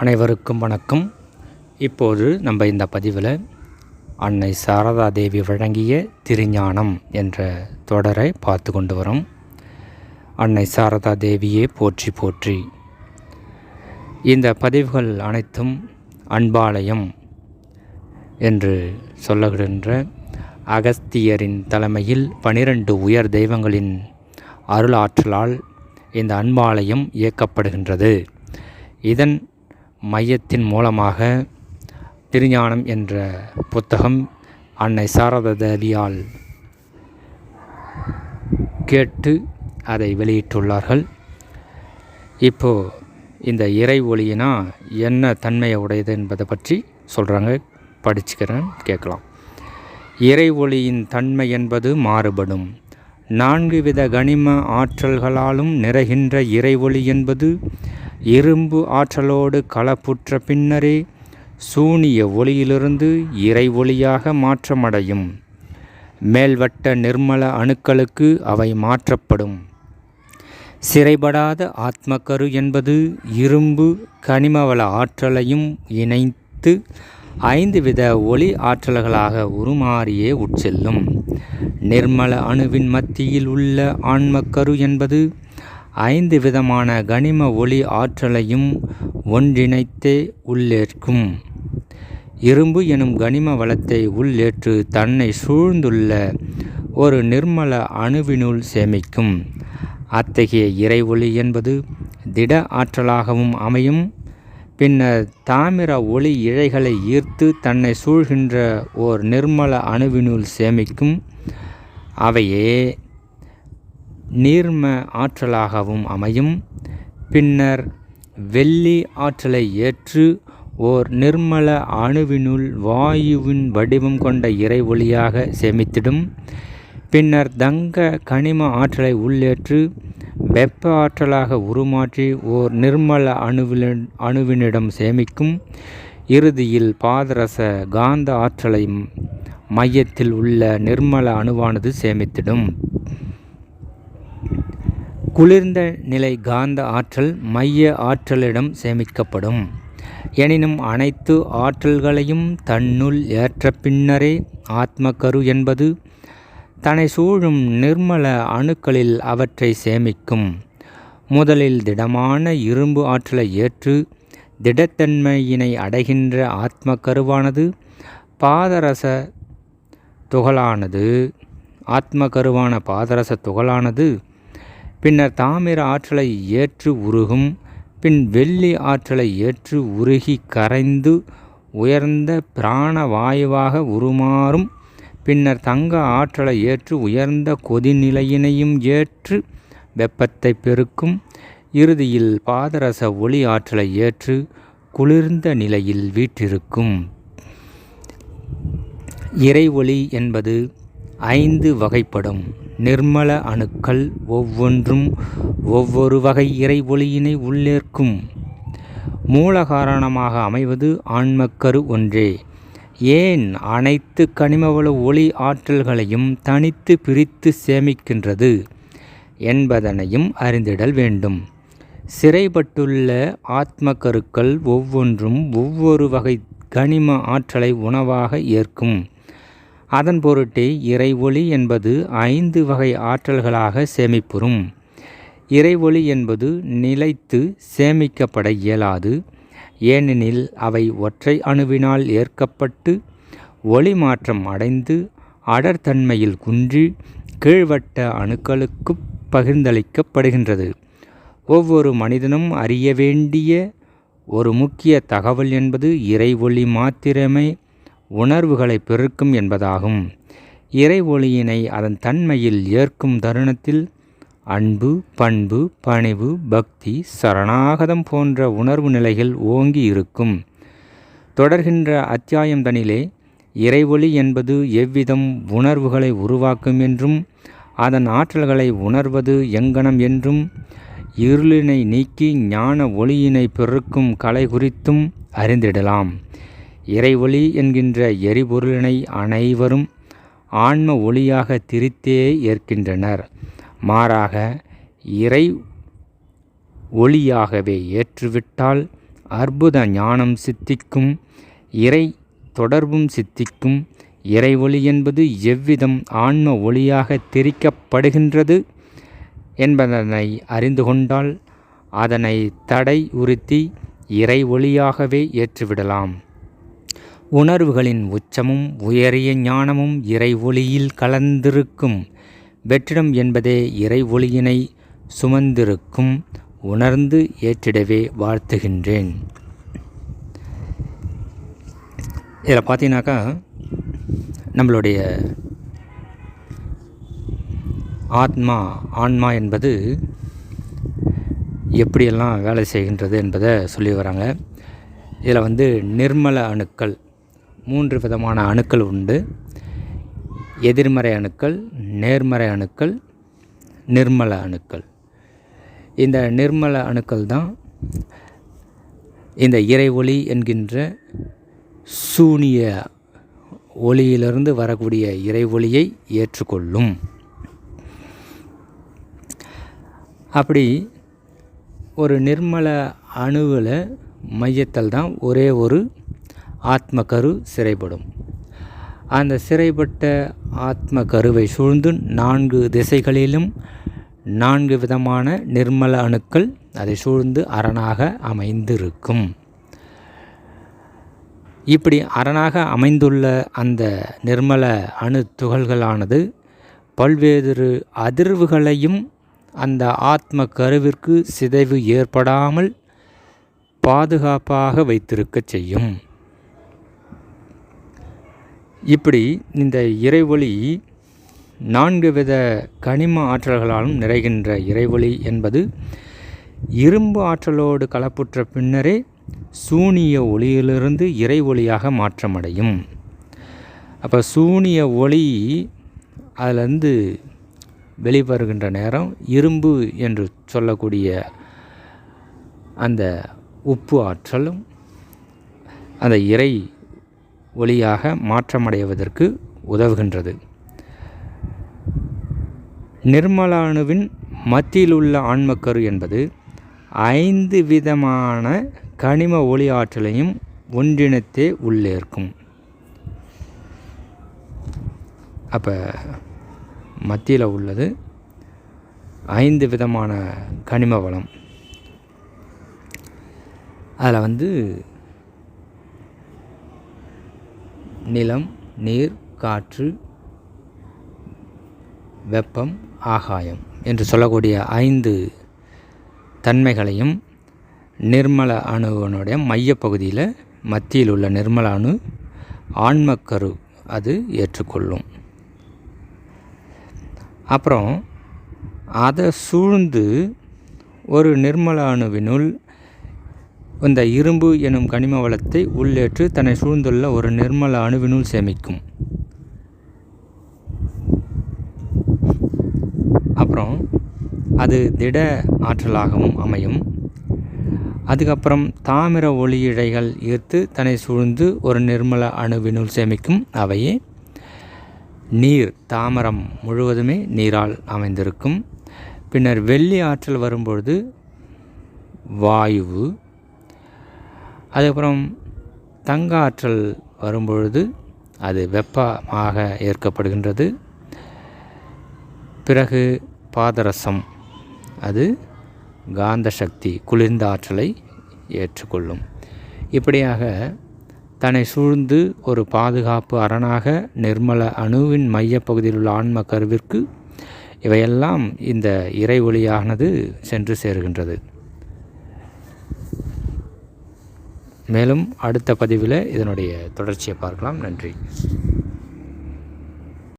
அனைவருக்கும் வணக்கம். இப்போது நம்ம இந்த பதிவில் அன்னை சாரதா தேவி வழங்கிய திருஞானம் என்ற தொடரை பார்த்து கொண்டு வரோம். அன்னை சாரதா தேவியே போற்றி போற்றி. இந்த பதிவுகள் அனைத்தும் அன்பாலயம் என்று சொல்லுகின்ற அகஸ்தியரின் தலைமையில் பனிரெண்டு உயர் தெய்வங்களின் அருளாற்றலால் இந்த அன்பாலயம் இயக்கப்படுகின்றது. இதன் மையத்தின் மூலமாக திருஞானம் என்ற புத்தகம் அன்னை சாரத தேவியால் கேட்டு அதை வெளியிட்டுள்ளார்கள். இப்போ இந்த இறை ஒளியினா என்ன தன்மையை உடையது என்பதை பற்றி சொல்கிறாங்க படிச்சுக்கிறேன் கேட்கலாம். இறை ஒளியின் தன்மை என்பது மாறுபடும். நான்கு வித கனிம ஆற்றல்களாலும் நிறைகின்ற இறை ஒளி என்பது இரும்பு ஆற்றலோடு கலப்புற்ற பின்னரே சூனிய ஒளியிலிருந்து இறை ஒளியாக மாற்றமடையும். மேல்வட்ட நிர்மல அணுக்களுக்கு அவை மாற்றப்படும். சிறைபடாத ஆத்மக்கரு என்பது இரும்பு கனிமவள ஆற்றலையும் இணைத்து ஐந்து வித ஒளி ஆற்றல்களாக உருமாறியே உட்செல்லும். நிர்மல அணுவின் மத்தியில் உள்ள ஆன்மக்கரு என்பது ஐந்து விதமான கனிம ஒளி ஆற்றலையும் ஒன்றிணைத்தே உள்ளேற்கும். இரும்பு எனும் கனிம வளத்தை உள்ளேற்று தன்னை சூழ்ந்துள்ள ஒரு நிர்மல அணுவினுள் சேமிக்கும். அத்தகைய இறை ஒளி என்பது திட ஆற்றலாகவும் அமையும். பின்னர் தாமிர ஒளி இழைகளை ஈர்த்து தன்னை சூழ்கின்ற ஓர் நிர்மல அணுவினுள் சேமிக்கும். அவையே நீர்ம ஆற்றலாகவும் அமையும். பின்னர் வெள்ளி ஆற்றலை ஏற்று ஓர் நிர்மல அணுவினுள் வாயுவின் வடிவம் கொண்ட இறை ஒளியாக சேமித்திடும். பின்னர் தங்க கனிம ஆற்றலை உள்ளேற்று வெப்ப ஆற்றலாக உருமாற்றி ஓர் நிர்மல அணுவில் அணுவினிடம் சேமிக்கும். இறுதியில் பாதரச காந்த ஆற்றலை மையத்தில் உள்ள நிர்மல அணுவானது சேமித்திடும். குளிர்ந்த நிலை காந்த ஆற்றல் மைய ஆற்றலிடம் சேமிக்கப்படும். எனினும் அனைத்து ஆற்றல்களையும் தன்னுள் ஏற்ற பின்னரே ஆத்மகரு என்பது தன்னை சூழும் நிர்மல அணுக்களில் அவற்றை சேமிக்கும். முதலில் திடமான இரும்பு ஆற்றலை ஏற்று திடத்தன்மையினை அடைகின்ற ஆத்ம கருவானது பாதரச துகளானது. ஆத்ம கருவான பாதரச துகளானது பின்னர் தாமிர ஆற்றலை ஏற்று உருகும் பின் வெள்ளி ஆற்றலை ஏற்று உருகி கரைந்து உயர்ந்த பிராண வாயுவாக உருமாறும் பின்னர் தங்க ஆற்றலை ஏற்று உயர்ந்த கொதிநிலையினையும் ஏற்று வெப்பத்தை பெருக்கும். இறுதியில் பாதரச ஒளி ஆற்றலை ஏற்று குளிர்ந்த நிலையில் வீற்றிருக்கும். இறை ஒளி என்பது ஐந்து வகைப்படும். நிர்மல அணுக்கள் ஒவ்வொன்றும் ஒவ்வொரு வகை இறை ஒளியினை உள்ளேற்கும். மூல காரணமாக அமைவது ஆன்மக்கரு ஒன்றே. ஏன் அனைத்து கனிமவள ஒளி ஆற்றல்களையும் தனித்து பிரித்து சேமிக்கின்றது என்பதனையும் அறிந்திடல் வேண்டும். சிறைப்பட்டுள்ள ஆத்ம கருக்கள் ஒவ்வொன்றும் ஒவ்வொரு வகை கனிம ஆற்றலை உணவாக ஏற்கும். அதன் பொருட்டே இறை ஒளி என்பது ஐந்து வகை ஆற்றல்களாக சேமிப்புறும். இறை ஒளி என்பது நிலைத்து சேமிக்கப்பட இயலாது. ஏனெனில் அவை ஒற்றை அணுவினால் ஏற்கப்பட்டு ஒளி மாற்றம் அடைந்து அடர்தன்மையில் குன்றி கீழ்வட்ட அணுக்களுக்கு பகிர்ந்தளிக்கப்படுகின்றது. ஒவ்வொரு மனிதனும் அறிய வேண்டிய ஒரு முக்கிய தகவல் என்பது இறை ஒளி மாத்திரமே உணர்வுகளை பெருக்கும் என்பதாகும். இறை ஒளியினை அதன் தன்மையில் ஏற்கும் தருணத்தில் அன்பு பண்பு பணிவு பக்தி சரணாகதம் போன்ற உணர்வு நிலைகள் ஓங்கி இருக்கும். தொடர்கின்ற அத்தியாயம் தனிலே இறைவொளி என்பது எவ்விதம் உணர்வுகளை உருவாக்கும் என்றும் அதன் ஆற்றல்களை உணர்வது எங்கனம் என்றும் இருளினை நீக்கி ஞான ஒளியினை பெருக்கும் கலை குறித்தும் அறிந்திடலாம். இறைவொளி என்கின்ற எரிபொருளினை அனைவரும் ஆன்ம ஒளியாக திரித்தே ஏற்கின்றனர். மாறாக இறை ஒளியாகவே ஏற்றுவிட்டால் அற்புத ஞானம் சித்திக்கும் இறை தொடர்பும் சித்திக்கும் இறை ஒளி என்பது எவ்விதம் ஆன்ம ஒளியாக திரிக்கப்படுகின்றது என்பதனை அறிந்து கொண்டால் அதனை தடை உறுத்தி இறை ஒளியாகவே ஏற்றுவிடலாம். உணர்வுகளின் உச்சமும் உயரிய ஞானமும் இறை ஒளியில் கலந்திருக்கும். வெற்றிடம் என்பதே இறை ஒளியினை சுமந்திருக்கும். உணர்ந்து ஏற்றிடவே வாழ்த்துகின்றேன். இதில் பார்த்தீங்கன்னாக்கா நம்மளுடைய ஆத்மா ஆன்மா என்பது எப்படியெல்லாம் வேலை செய்கின்றது என்பதை சொல்லி வராங்க. இதில் வந்து நிர்மல அணுக்கள் மூன்று விதமான அணுக்கள் உண்டு. எதிர்மறை அணுக்கள் நேர்மறை அணுக்கள் நிர்மல அணுக்கள். இந்த நிர்மல அணுக்கள் தான் இந்த இறை ஒளி என்கின்ற சூனிய ஒளியிலிருந்து வரக்கூடிய இறை ஒளியை ஏற்றுக்கொள்ளும். அப்படி ஒரு நிர்மல அணுவில் மையத்தில் தான் ஒரே ஒரு ஆத்ம கரு சிறைப்படும். அந்த சிறைப்பட்ட ஆத்ம கருவை சூழ்ந்து நான்கு திசைகளிலும் நான்கு விதமான நிர்மல அணுக்கள் அதை சூழ்ந்து அரணாக அமைந்திருக்கும். இப்படி அரணாக அமைந்துள்ள அந்த நிர்மல அணு துகள்களானது பல்வேறு அதிர்வுகளையும் அந்த ஆத்ம கருவிற்கு சிதைவு ஏற்படாமல் பாதுகாப்பாக வைத்திருக்கச் செய்யும். இப்படி இந்த இறைவொளி நான்கு வித கனிம ஆற்றல்களாலும் நிறைகின்ற இறைவொளி என்பது இரும்பு ஆற்றலோடு கலப்புற்ற பின்னரே சூனிய ஒளியிலிருந்து இறை ஒளியாக மாற்றமடையும். அப்போ சூனிய ஒளி அதிலிருந்து வெளிவருகின்ற நேரம் இரும்பு என்று சொல்லக்கூடிய அந்த உப்பு ஆற்றலும் அந்த இறை ஒளியாக மாற்றமடைவதற்கு உதவுகின்றது. நிர்மலானுவின் மத்தியில் உள்ள ஆன்மக்கரு என்பது ஐந்து விதமான கனிம ஒளி ஆற்றலையும் ஒன்றிணைத்தே உள்ளேற்கும். அப்போ மத்தியில் உள்ளது ஐந்து விதமான கனிம வளம். அதில் வந்து நிலம் நீர் காற்று வெப்பம் ஆகாயம் என்று சொல்லக்கூடிய ஐந்து தன்மைகளையும் நிர்மல அணுவனுடைய மையப்பகுதியில் மத்தியில் உள்ள நிர்மல அணு ஆன்மக்கரு அது ஏற்றுக்கொள்ளும். அப்புறம் அதை சூழ்ந்து ஒரு நிர்மல அணுவினுள் இந்த இரும்பு எனும் கனிம வளத்தை உள்ளேற்று தன்னை சூழ்ந்துள்ள ஒரு நிர்மல அணுவினுள் சேமிக்கும். அப்புறம் அது திட ஆற்றலாகவும் அமையும். அதுக்கப்புறம் தாமிர ஒளி இழைகள் ஈர்த்து தன்னை சூழ்ந்து ஒரு நிர்மல அணுவினுள் சேமிக்கும். அவையே நீர் தாமரம் முழுவதுமே நீரால் அமைந்திருக்கும். பின்னர் வெள்ளி ஆற்றல் வரும்பொழுது வாயு அதுக்கப்புறம் தங்க ஆற்றல் வரும்பொழுது அது வெப்பமாக ஏற்கப்படுகின்றது. பிறகு பாதரசம் அது காந்த சக்தி குளிர்ந்த ஆற்றலை ஏற்றுக்கொள்ளும். இப்படியாக தன்னை சூழ்ந்து ஒரு பாதுகாப்பு அரணாக நிர்மல அணுவின் மையப்பகுதியில் உள்ள ஆன்ம கருவிற்கு இவையெல்லாம் இந்த இறை ஒளியானது சென்று சேருகின்றது. மேலும் அடுத்த பதிவில் இதனுடைய தொடர்ச்சியை பார்க்கலாம். நன்றி.